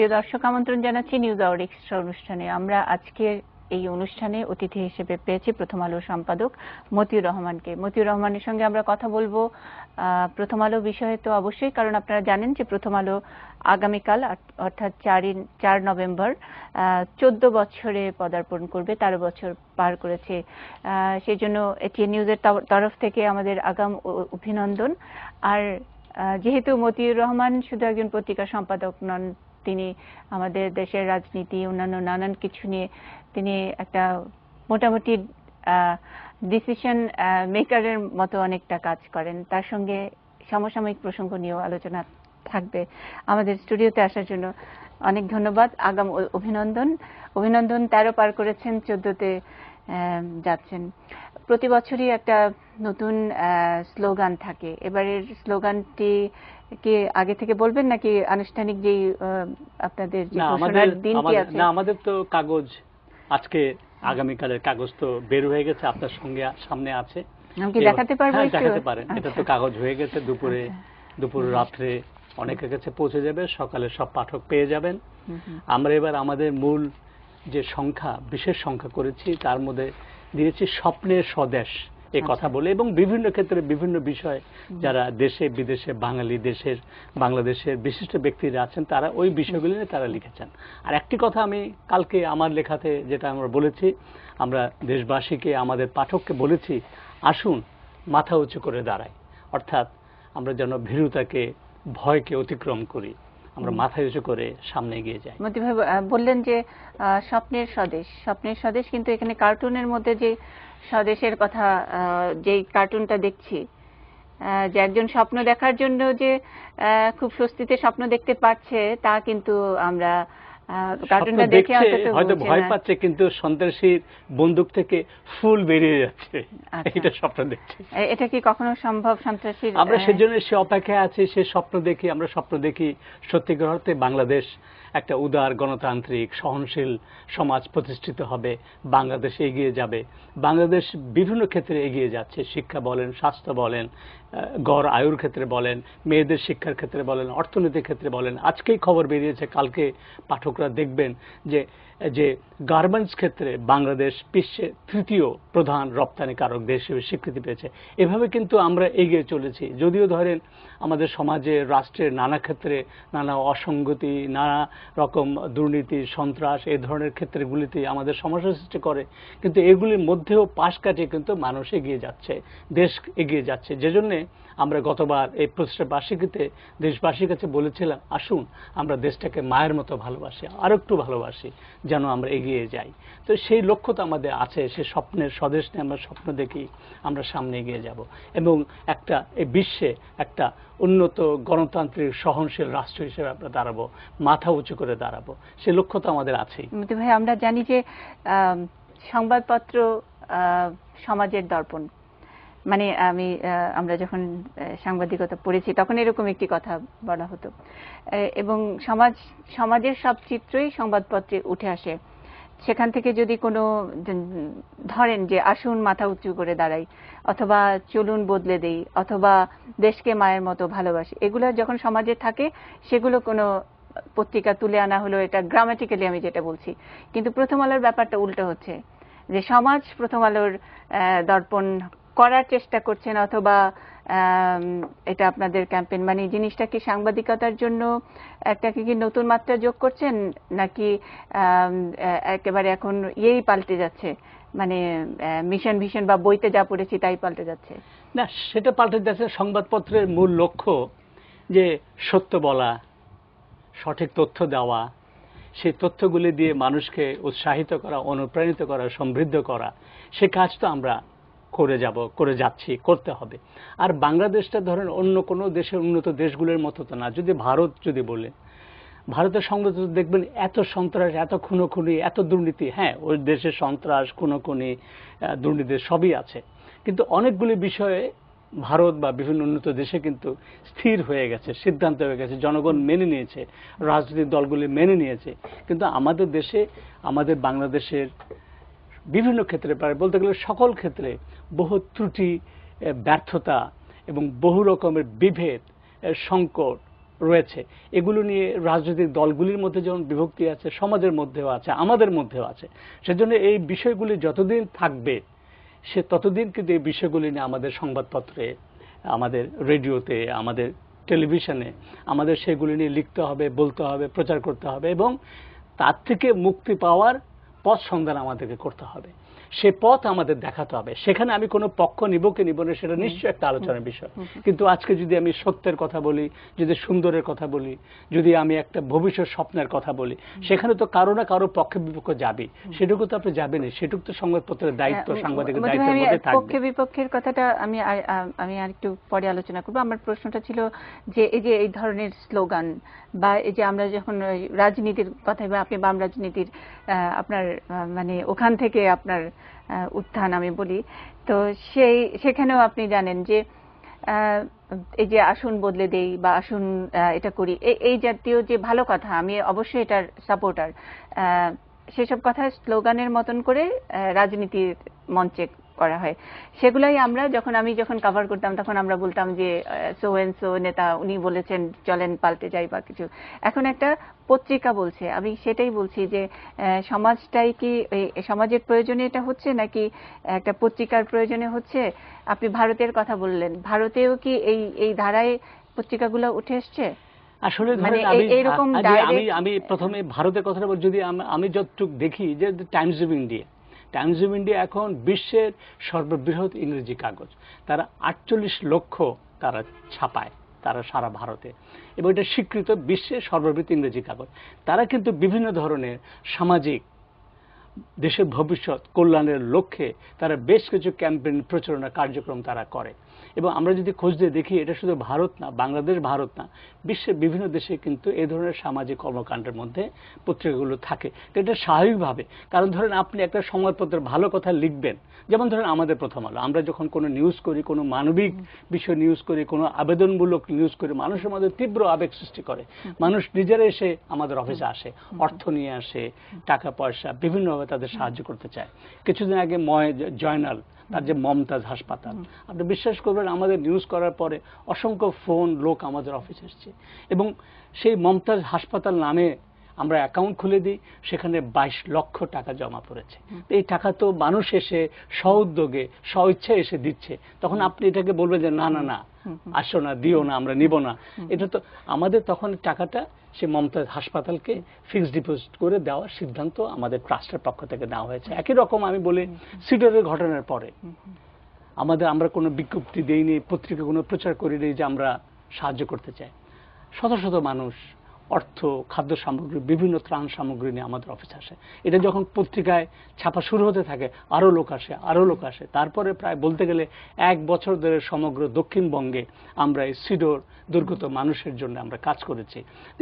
প্রিয় দর্শক, আমন্ত্রণ জানাচ্ছি নিউজ আওয়ার এক্সট্রা অনুষ্ঠানে। আমরা আজকের এই অনুষ্ঠানে অতিথি হিসেবে পেয়েছি প্রথম আলো সম্পাদক মতিউর রহমানকে। মতিউর রহমানের সঙ্গে আমরা কথা বলব। প্রথম আলো বিষয়ে তো অবশ্যই, কারণ আপনারা জানেন যে প্রথম আলো আগামীকাল অর্থাৎ চারই চার নভেম্বর চোদ্দ বছরে পদার্পণ করবে, তেরো বছর পার করেছে। সেই জন্য এটিএন নিউজের তরফ থেকে আমাদের আগাম অভিনন্দন। আর যেহেতু মতিউর রহমান শুধু একজন পত্রিকা সম্পাদক নন তিনি আমাদের দেশের রাজনীতি, অন্যান্য নানান কিছু নিয়ে তিনি একটা মোটামুটি ডিসিশন মেকারের মতো অনেকটা কাজ করেন। তার সঙ্গে সমসাময়িক প্রসঙ্গ নিয়েও আলোচনা থাকবে আমাদের স্টুডিওতে আসার জন্য। অনেক ধন্যবাদ, আগাম অভিনন্দন। অভিনন্দন তেরো পার করেছেন, চোদ্দতে যাচ্ছেন। প্রতি বছরই একটা নতুন স্লোগান থাকে। এবারের স্লোগানটি কি আগে থেকে বলবেন নাকি আনুষ্ঠানিক যে আপনাদের যে ঘোষণার দিনটি আছে? না আমাদের তো কাগজ আজকে আগামীকালের কাগজ তো বের হয়ে গেছে আপনার সঙ্গে সামনে আছে। আমি কি দেখাতে পারব হ্যাঁ, দেখাতে পারেন। এটা তো আচ্ছা। কাগজ হয়ে গেছে দুপুরে আচ্ছা। দুপুর রাত্রে অনেকের কাছে পৌঁছে যাবে সকালে সব পাঠক পেয়ে যাবেন। আমরা এবার আমাদের মূল যে সংখ্যা বিশেষ সংখ্যা করেছি তার মধ্যে দিয়েছি স্বপ্নের স্বদেশ এ কথা আচ্ছা। বলে এবং বিভিন্ন ক্ষেত্রে বিভিন্ন বিষয় যারা দেশে বিদেশে বাঙালি দেশের বাংলাদেশের বিশিষ্ট ব্যক্তিরা আছেন তারা ওই বিষয়গুলি নিয়ে তারা লিখেছেন। আর একটি কথা আমি কালকে আমার লেখাতে যেটা আমরা বলেছি আমরা দেশবাসীকে আমাদের পাঠককে বলেছি আসুন মাথা উঁচু করে দাঁড়াই। অর্থাৎ আমরা যেন ভীরুতাকে ভয়কে অতিক্রম করি। আমরা মাথা উঁচু করে সামনে এগিয়ে যাই। মতি ভাই বললেন যে স্বপ্নের স্বদেশ স্বপ্নের স্বদেশ কিন্তু এখানে কার্টুনের মধ্যে যে স্বদেশের কথা যে যেই কার্টুনটা দেখছি আহ, যে একজন স্বপ্ন দেখার জন্য যে আহ, খুব স্বস্তিতে স্বপ্ন দেখতে পারছে তা কিন্তু আমরা কার্টুনটা দেখে হয়তো ভয় পাচ্ছে কিন্তু সন্ত্রাসীর বন্দুক থেকে ফুল বেরিয়ে যাচ্ছে। আচ্ছা। এটা স্বপ্ন দেখছে। এটা কি কখনো সম্ভব সন্ত্রাসীর আমরা সেজন্য সে অপেক্ষায় আছি সে স্বপ্ন দেখি আমরা স্বপ্ন দেখি সত্যিকার অর্থে বাংলাদেশ একটা উদার গণতান্ত্রিক সহনশীল সমাজ প্রতিষ্ঠিত হবে বাংলাদেশ এগিয়ে যাবে। বাংলাদেশ বিভিন্ন ক্ষেত্রে এগিয়ে যাচ্ছে শিক্ষা বলেন স্বাস্থ্য বলেন গড় আয়ুর ক্ষেত্রে বলেন, মেয়েদের শিক্ষার ক্ষেত্রে বলেন, অর্থনীতির ক্ষেত্রে বলেন, আজকেই খবর বেরিয়েছে, কালকে পাঠকরা দেখবেন যে যে গার্মেন্টস ক্ষেত্রে বাংলাদেশ বিশ্বের তৃতীয় প্রধান রপ্তানিকারক দেশ হিসেবে স্বীকৃতি পেয়েছে। এভাবে কিন্তু আমরা এগিয়ে চলেছি। যদিও ধরেন, আমাদের সমাজে রাষ্ট্রের নানা ক্ষেত্রে নানা অসঙ্গতি, নানা রকম দুর্নীতি, সন্ত্রাস এই ধরনের ক্ষেত্রগুলিতে আমাদের সমস্যা সৃষ্টি করে, কিন্তু এগুলির মধ্যেও পাশ কাটিয়ে কিন্তু মানুষ এগিয়ে যাচ্ছে, দেশ এগিয়ে যাচ্ছে। যে জন্যে আমরা গতবার এই প্রতিষ্ঠা বার্ষিকীতে দেশবাসীর কাছে বলেছিলাম, আসুন আমরা দেশটাকে মায়ের মতো ভালোবাসি আর একটু ভালোবাসি, যেন আমরা এগিয়ে যাই। তো সেই লক্ষ্য তো আমাদের আছে, সে স্বপ্নের স্বদেশ নিয়ে আমরা স্বপ্ন দেখি, আমরা সামনে এগিয়ে যাব। এবং একটা এই বিশ্বে একটা উন্নত গণতান্ত্রিক সহনশীল রাষ্ট্র হিসেবে আমরা দাঁড়াবো, মাথা উঁচু করে দাঁড়াবো। সে লক্ষ্য তো আমাদের আছেই। ভাই, আমরা জানি যে সংবাদপত্র সমাজের দর্পণ মানে আমি আমরা যখন সাংবাদিকতা পড়েছি, তখন এরকম একটি কথা বলা হতো। এবং সমাজ, সমাজের সব চিত্রই সংবাদপত্রে উঠে আসে। সেখান থেকে যদি কোনো ধরেন যে, আসুন, মাথা উঁচু করে দাঁড়াই, অথবা চলুন বদলে দেই, অথবা দেশকে মায়ের মতো ভালোবাসি, এগুলো যখন সমাজে থাকে, সেগুলো কোনো পত্রিকা তুলে আনা হলো, এটা গ্রামাটিক্যালি আমি যেটা বলছি। কিন্তু প্রথম আলোর ব্যাপারটা উল্টো হচ্ছে, যে সমাজ প্রথম আলোর দর্পণ করার চেষ্টা করছেন অথবা এটা আপনাদের ক্যাম্পেইন মানে জিনিসটা কি সাংবাদিকতার জন্য একটা কি নতুন মাত্রা যোগ করছেন? নাকি একেবারে এখন ইয়েই পাল্টে যাচ্ছে? মানে মিশন ভিশন বা বইতে যা পড়েছি তাই পাল্টে যাচ্ছে? না, সেটা পাল্টে যাচ্ছে সংবাদপত্রের মূল লক্ষ্য যে সত্য বলা, সঠিক তথ্য দেওয়া, সেই তথ্যগুলি দিয়ে মানুষকে উৎসাহিত করা, অনুপ্রাণিত করা, সমৃদ্ধ করা, সে কাজ তো আমরা করে যাব, করে যাচ্ছি, করতে হবে। আর বাংলাদেশটা ধরেন অন্য কোনো দেশের উন্নত দেশগুলোর মতো তো না। যদি ভারত যদি বলে, ভারতের সংবাদ দেখবেন এত সন্ত্রাস, এত খুনোখুনি, এত দুর্নীতি হ্যাঁ ওই দেশে সন্ত্রাস, খুনোখুনি দুর্নীতি সবই আছে। কিন্তু অনেকগুলি বিষয়ে ভারত বা বিভিন্ন উন্নত দেশে কিন্তু স্থির হয়ে গেছে, সিদ্ধান্ত হয়ে গেছে, জনগণ মেনে নিয়েছে, রাজনৈতিক দলগুলি মেনে নিয়েছে। কিন্তু আমাদের দেশে, আমাদের বাংলাদেশের বিভিন্ন ক্ষেত্রে প্রায় বলতে গেলে সকল ক্ষেত্রে বহু ত্রুটি ব্যর্থতা এবং বহু রকমের বিভেদ সংকট রয়েছে। এগুলো নিয়ে রাজনৈতিক দলগুলির মধ্যে যেমন বিভক্তি আছে, সমাজের মধ্যেও আছে, আমাদের মধ্যেও আছে। সেজন্য এই বিষয়গুলি যতদিন থাকবে, সে ততদিন কিন্তু এই বিষয়গুলি নিয়ে আমাদের সংবাদপত্রে, আমাদের রেডিওতে, আমাদের টেলিভিশনে, আমাদের সেগুলি নিয়ে লিখতে হবে, বলতে হবে, প্রচার করতে হবে এবং তার থেকে মুক্তি পাওয়ার পথ সন্ধান আমাদেরকে করতে হবে। সে পথ আমাদের দেখাতে হবে। সেখানে আমি কোনো পক্ষ নিব কি নিব না সেটা নিশ্চয়ই একটা আলোচনার বিষয়। কিন্তু আজকে যদি আমি সত্যের কথা বলি যদি সুন্দরের কথা বলি যদি আমি একটা ভবিষ্যৎ স্বপ্নের কথা বলি সেখানে তো কারও না কারও পক্ষে বিপক্ষে যাবে সেটুকু তো আপনি যাবেনই। সেটুকু তো সংবাদপত্রের দায়িত্ব হ্যাঁ, সাংবাদিকের দায়িত্বের মধ্যে থাকবে। পক্ষে বিপক্ষের কথাটা আমি আমি আর একটু পরে আলোচনা করব। আমার প্রশ্নটা ছিল যে এই যে এই ধরনের স্লোগান বা এই যে আমরা যখন ওই রাজনীতির কথা বা আপনি বাম রাজনীতির আহ, আপনার মানে ওখান থেকে আপনার উত্থান আমি বলি। তো সেই, সেখানেও আপনি জানেন যে এই যে আসন বদলে দেই বা আসন এটা করি এই- জাতীয় যে ভালো কথা, আমি অবশ্যই এটার সাপোর্টার সেসব কথা স্লোগানের মতন করে রাজনীতির মঞ্চে করা হয়। সেগুলাই আমরা যখন, আমি যখন কভার করতাম, তখন আমরা বলতাম যে সো এন্ড সো নেতা, উনি বলেছেন, চলেন পাল্টে যাই বা কিছু। এখন একটা পত্রিকা বলছে। আমি সেটাই বলছি যে সমাজটাই কি সমাজের প্রয়োজনে এটা হচ্ছে নাকি একটা পত্রিকার প্রয়োজনে হচ্ছে? আপনি ভারতের কথা বললেন। ভারতেও কি এই এই ধারায় পত্রিকাগুলো উঠে এসছে? আসলে মানে আমি এইরকম আমি- আমি প্রথমে ভারতের কথাটা বলি যদি আমি যতটুকু দেখি যে Times of India Times of India এখন বিশ্বের সর্ববৃহৎ ইংরেজি কাগজ। তারা আটচল্লিশ লক্ষ তারা ছাপায়। তারা সারা ভারতে। এবং এটা স্বীকৃত বিশ্বের সর্ববৃহৎ ইংরেজি কাগজ। তারা কিন্তু বিভিন্ন ধরনের সামাজিক দেশের ভবিষ্যৎ কল্যাণের লক্ষ্যে তারা বেশ কিছু ক্যাম্পেইন প্রচারণা কার্যক্রম তারা করে। এবং আমরা যদি খোঁজ দিয়ে দেখি, এটা শুধু ভারত না, বাংলাদেশ, ভারত না, বিশ্বের বিভিন্ন দেশে কিন্তু এই ধরনের সামাজিক কর্মকাণ্ডের মধ্যে পত্রিকাগুলো থাকে। তো এটা স্বাভাবিকভাবে। কারণ ধরেন আপনি একটা সংবাদপত্রের ভালো কথা লিখবেন। যেমন ধরেন আমাদের প্রথম আলো। আমরা যখন কোনো নিউজ করি, কোনো মানবিক বিষয় নিউজ করি, কোনো আবেদনমূলক নিউজ করি, মানুষের মধ্যে তীব্র আবেগ সৃষ্টি করে। মানুষ নিজেরা এসে আমাদের অফিসে আসে, অর্থ নিয়ে আসে, টাকা পয়সা বিভিন্নভাবে তাদের সাহায্য করতে চায়। কিছুদিন আগে ময় জয়নাল, তার যে মমতাজ হাসপাতাল, আপনি বিশ্বাস করবেন আমাদের নিউজ করার পরে অসংখ্য ফোন লোক আমাদের অফিসে এসছে। এবং সেই মমতাজ হাসপাতাল নামে আমরা অ্যাকাউন্ট খুলে দিই সেখানে বাইশ লক্ষ টাকা জমা পড়েছে। এই টাকা তো মানুষ এসে স্বউদ্যোগে স্বইচ্ছা এসে দিচ্ছে। তখন আপনি এটাকে বলবেন যে না না না আসো না দিও না আমরা নিব না। এটা তো আমাদের তখন টাকাটা সে মমতাজ হাসপাতালকে ফিক্সড ডিপোজিট করে দেওয়ার সিদ্ধান্ত আমাদের ট্রাস্টের পক্ষ থেকে নেওয়া হয়েছে। একই রকম আমি বলি সিডরের ঘটনার পরে। আমাদের আমরা কোনো বিজ্ঞপ্তি দেইনি পত্রিকা কোনো প্রচার করিনি যে আমরা সাহায্য করতে চাই। শত শত মানুষ অর্থ খাদ্য সামগ্রী বিভিন্ন ত্রাণ সামগ্রী নিয়ে আমাদের অফিসে আসে। এটা যখন পত্রিকায় ছাপা শুরু হতে থাকে আরও লোক আসে আরও লোক আসে। তারপরে প্রায় বলতে গেলে এক বছর ধরে সমগ্র দক্ষিণবঙ্গে আমরা এই সিডোর দুর্গত মানুষের জন্য আমরা কাজ করেছি।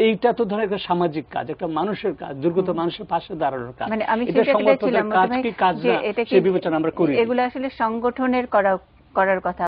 এইটা তো ধরে একটা সামাজিক কাজ একটা মানুষের কাজ দুর্গত মানুষের পাশে দাঁড়ানোর কাজ। মানে এটা কাজ কি কাজ না? সে বিবেচনা আমরা করি এগুলো আসলে সংগঠনের করা করার কথা।